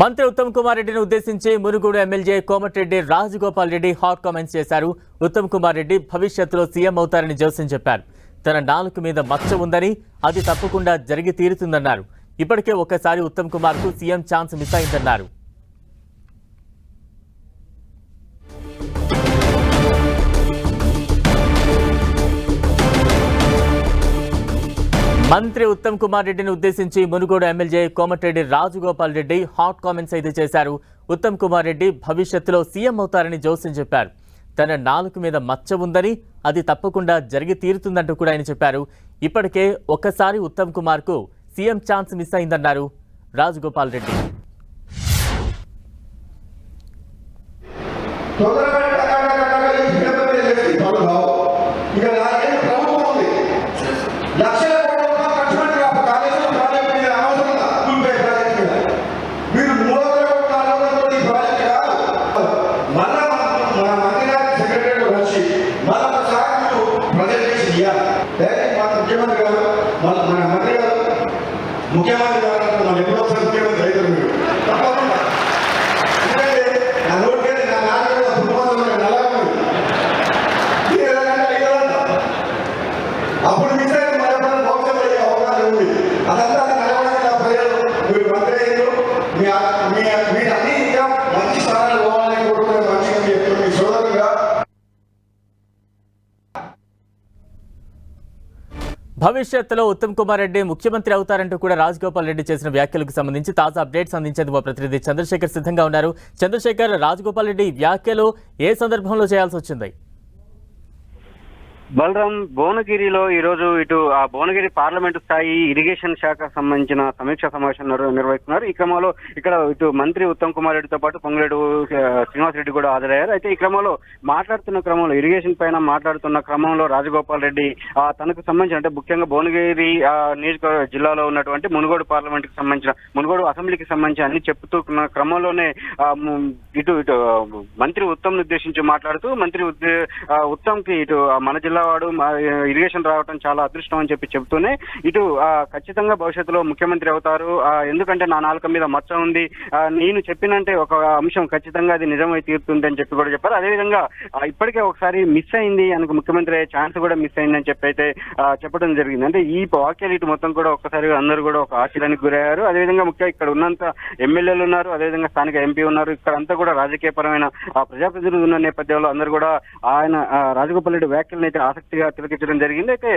మంత్రి ఉత్తమ్ కుమార్ రెడ్డిని ఉద్దేశించి Munugodu MLA Komatireddy Rajagopal Reddy hot comments చేశారు. ఉత్తమ్ కుమార్ రెడ్డి భవిష్యత్తులో సీఎం అవుతారని జోస్యం చెప్పారు. తన నాలుక మీద మచ్చ ఉందని అది తప్పకుండా జరిగి తీరుతుందన్నారు. ఇప్పటికే ఒక్కసారి ఉత్తమ్ కుమార్కు సీఎం ఛాన్స్ మిస్ అయిందన్నారు. మంత్రి ఉత్తమ్ కుమార్ రెడ్డిని ఉద్దేశించి Munugodu MLA Komatireddy Rajagopal Reddy hot comments అయితే చేశారు. ఉత్తమ్ కుమార్ రెడ్డి భవిష్యత్తులో సీఎం అవుతారని జోస్యం చెప్పారు. తన నాలుక మీద మచ్చ ఉందని అది తప్పకుండా జరిగి తీరుతుందంటూ కూడా ఆయన చెప్పారు. ఇప్పటికే ఒక్కసారి ఉత్తమ్ కుమార్కు సీఎం ఛాన్స్ మిస్ అయిందన్నారు రాజగోపాల్ రెడ్డి. చేయాలి డైరెక్ట్ మన ముఖ్యమంత్రి గారు మన మన మంత్రి గారు ముఖ్యమంత్రి గారు మన ఎప్పుడో ముఖ్యమంత్రి మీరు. తప్పకుండా ఎందుకంటే నా నోటికి నా నాన్న కూడా పుట్టుమతులు నల్లగా ఉంది. ఇది ఎలాగంటే ఐదోదంట. అప్పుడు మిస్ అయితే మన ఎప్పుడైనా భవిష్యత్తు అయ్యే అవకాశం ఉంది అదంతా నడవడానికి నా ప్రజలు మీరు మంత్రి అయ్యారు మీ మీ మీరు అన్ని ఇంకా మంచి స్థానాలు పోవాలని కోరుకునే మంచిగా మీ చెప్తున్న మీ సోదరుగా భవిష్యత్తులో ఉత్తమ్ కుమార్ రెడ్డి ముఖ్యమంత్రి అవుతారంటూ కూడా రాజగోపాల్ రెడ్డి చేసిన వ్యాఖ్యలకు సంబంధించి తాజా అప్డేట్స్ అందించేందుకు మా ప్రతినిధి చంద్రశేఖర్ సిద్ధంగా ఉన్నారు. చంద్రశేఖర్ రాజగోపాల్ రెడ్డి వ్యాఖ్యలు ఏ సందర్భంలో చేయాల్సి వచ్చింది? బలరాం భువనగిరిలో ఈ రోజు ఇటు ఆ భువనగిరి పార్లమెంటు స్థాయి ఇరిగేషన్ శాఖ సంబంధించిన సమీక్ష సమావేశం నిర్వహిస్తున్నారు. ఈ క్రమంలో ఇక్కడ ఇటు మంత్రి ఉత్తమ్ కుమార్ రెడ్డితో పాటు పొంగులేడు ఆ, శ్రీనివాస్ రెడ్డి కూడా హాజరయ్యారు. అయితే ఈ క్రమంలో మాట్లాడుతున్న క్రమంలో ఇరిగేషన్ పైన మాట్లాడుతున్న క్రమంలో రాజగోపాల్ రెడ్డి ఆ, తనకు సంబంధించిన అంటే ముఖ్యంగా భువనగిరి నియోజక జిల్లాలో ఉన్నటువంటి మునుగోడు పార్లమెంట్కి సంబంధించిన మునుగోడు అసెంబ్లీకి సంబంధించి అన్ని చెప్తున్న క్రమంలోనే ఇటు ఇటు మంత్రి ఉత్తమ్ ఉద్దేశించి మాట్లాడుతూ మంత్రి ఉత్తమ్కి ఇటు ఆ, మన జిల్లా వాడు మా ఇరిగేషన్ రావడం చాలా అదృష్టం అని చెప్పి చెబుతూనే ఇటు ఆ, ఖచ్చితంగా భవిష్యత్తులో ముఖ్యమంత్రి అవుతారు. ఎందుకంటే నా నాలుక మీద మచ్చ ఉంది. నేను చెప్పినంటే ఒక అంశం ఖచ్చితంగా అది నిజమై తీరుతుంది అని చెప్పి కూడా చెప్పారు. అదేవిధంగా ఇప్పటికే ఒకసారి మిస్ అయింది ఆయనకు ముఖ్యమంత్రి అయ్యే ఛాన్స్ కూడా మిస్ అయిందని చెప్పి అయితే చెప్పడం జరిగింది. అంటే ఈ వాక్యాలు ఇటు మొత్తం కూడా ఒక్కసారి అందరూ కూడా ఒక ఆశ్చర్యానికి గురయ్యారు. అదేవిధంగా ముఖ్యంగా ఇక్కడ ఉన్నంత ఎమ్మెల్యేలు ఉన్నారు. అదేవిధంగా స్థానిక ఎంపీ ఉన్నారు. ఇక్కడ అంతా కూడా రాజకీయపరమైన ప్రజాప్రతినిధులు ఉన్న నేపథ్యంలో అందరూ కూడా ఆయన రాజగోపాల్ రెడ్డి వ్యాఖ్యలను అయితే ఆసక్తిగా తిలకించడం జరిగింది. అయితే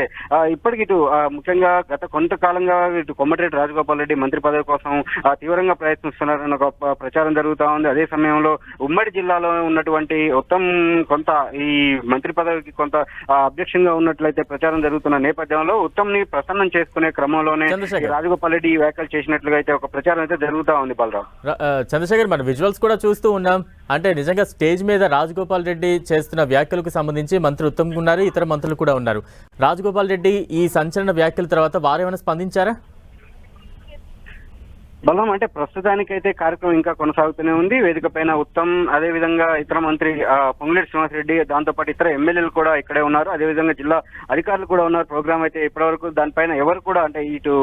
ఇప్పటికి ఇటు ముఖ్యంగా గత కొంతకాలంగా ఇటు కొమ్మటిరెడ్డి రాజగోపాల్ రెడ్డి మంత్రి పదవి కోసం తీవ్రంగా ప్రయత్నిస్తున్నారన్న ఒక ప్రచారం జరుగుతా ఉంది. అదే సమయంలో ఉమ్మడి జిల్లాలో ఉన్నటువంటి ఉత్తమ్ కొంత ఈ మంత్రి పదవికి కొంత అధ్యక్షంగా ఉన్నట్లయితే ప్రచారం జరుగుతున్న నేపథ్యంలో ఉత్తమ్ని ప్రసన్నం చేసుకునే క్రమంలోనే రాజగోపాల్ రెడ్డి ఈ వ్యాఖ్యలు చేసినట్లుగా అయితే ఒక ప్రచారం అయితే జరుగుతా ఉంది బలరాం ర- ఆ, చంద్రశేఖర్ మన విజువల్స్ కూడా చూస్తూ ఉన్నాం. అంటే నిజంగా స్టేజ్ మీద రాజగోపాల్ రెడ్డి చేస్తున్న వ్యాఖ్యలకు సంబంధించి మంత్రి ఉత్తమ్ ఉన్నారు ఇతర మంత్రులు కూడా ఉన్నారు. రాజగోపాల్ రెడ్డి ఈ సంచలన వ్యాఖ్యల తర్వాత వారేమైనా స్పందించారా? బలం అంటే ప్రస్తుతానికైతే కార్యక్రమం ఇంకా కొనసాగుతూనే ఉంది. వేదిక పైన ఉత్తమ్ అదే విధంగా ఇతర మంత్రి ఆ, పొంగులేటి శ్రీనివాస్ రెడ్డి దాంతో పాటు ఇతర ఎమ్మెల్యేలు కూడా ఇక్కడే ఉన్నారు. అదే విధంగా జిల్లా అధికారులు కూడా ఉన్నారు. ప్రోగ్రామ్ అయితే ఇప్పటివరకు దానిపైన ఎవరు కూడా అంటే ఇటు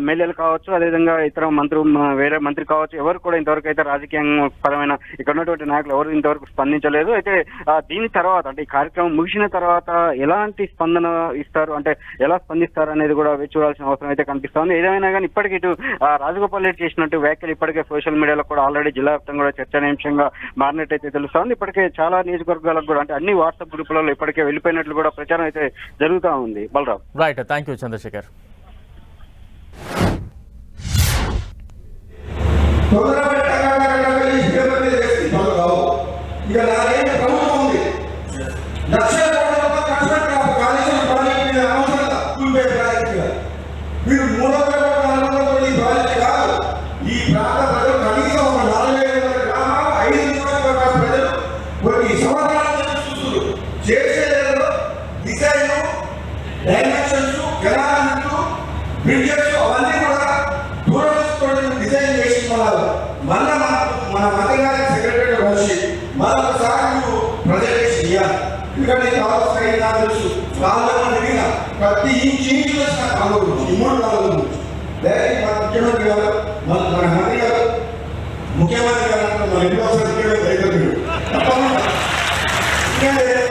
ఎమ్మెల్యేలు కావచ్చు అదే విధంగా ఇతర మంత్రి వేరే మంత్రి కావచ్చు ఎవరు కూడా ఇంతవరకు అయితే రాజకీయ పరమైన ఇక్కడ ఉన్నటువంటి నాయకులు ఎవరు ఇంతవరకు స్పందించలేదు. అయితే దీని తర్వాత అంటే ఈ కార్యక్రమం ముగిసిన తర్వాత ఎలాంటి స్పందన ఇస్తారు? అంటే ఎలా స్పందిస్తారు అనేది కూడా వేచి చూడాల్సిన అవసరం అయితే కనిపిస్తుంది. ఏదైనా కానీ ఇప్పటికి ఇటు రాజగోపాల్ రెడ్డి చేసినట్టు వ్యాఖ్యలు ఇప్పటికే సోషల్ మీడియాలో కూడా ఆల్రెడీ జిల్లా వ్యాప్తంగా కూడా చర్చనీయాంశంగా మారినట్టయితే తెలుస్తోంది. ఇప్పటికే చాలా నియోజకవర్గాలకు కూడా అంటే అన్ని వాట్సాప్ గ్రూపులలో ఇప్పటికే వెళ్ళిపోయినట్లు కూడా ప్రచారం అయితే జరుగుతా ఉంది. Balaram. Right thank you Chandrasekhar. కొన్ని సమాధానాలు చూస్తున్నారు. చేసేదేదో డిజైన్ డైమెన్షన్స్ కెనాల్స్ బ్రిడ్జెస్ అవన్నీ కూడా దూరం డిజైన్ చేసుకున్నారు మళ్ళా మన మన మంత్రి సెక్రటరీ వచ్చి మరొకసారి మీరు ప్రజెంటేషన్ ఇవ్వాలి ఎందుకంటే కావాల్సిన అయినా తెలుసు. కాలంలో దిగిన ప్రతి ఇంచు ఇంచు వచ్చిన కాలం గురించి ఈ మూడు కాలం గురించి డైరెక్ట్ మన ముఖ్యమంత్రి గారు మన మన మంత్రి గారు ముఖ్యమంత్రి గారు మన ఇంట్లో ఒకసారి quiere